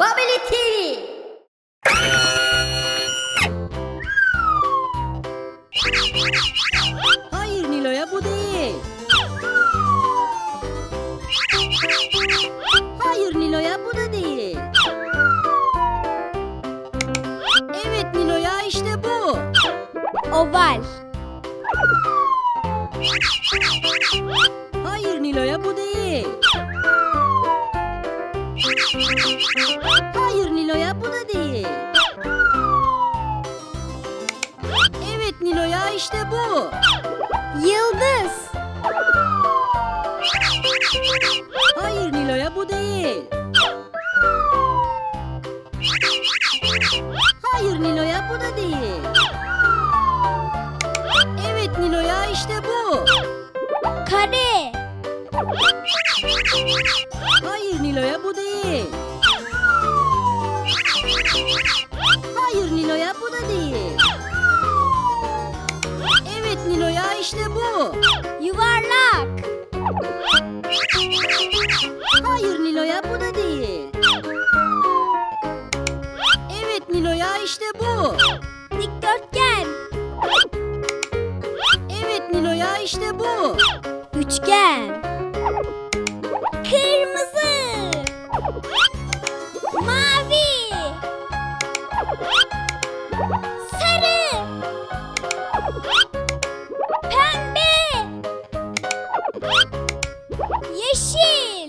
Babeli TV. Hayır Nilo'ya bu değil. Hayır Nilo'ya bu da değil. Evet Nilo'ya işte bu. Oval. Hayır Nilo'ya bu değil. Nilo'ya işte bu. Yıldız. Hayır Nilo'ya bu değil. Hayır Nilo'ya bu da değil. Evet Nilo'ya işte bu. Kare. Bu. Yuvarlak. Hayır Nilo'ya bu da değil. Evet Nilo'ya işte bu. Dikdörtgen. Evet Nilo'ya işte bu. Üçgen. machine!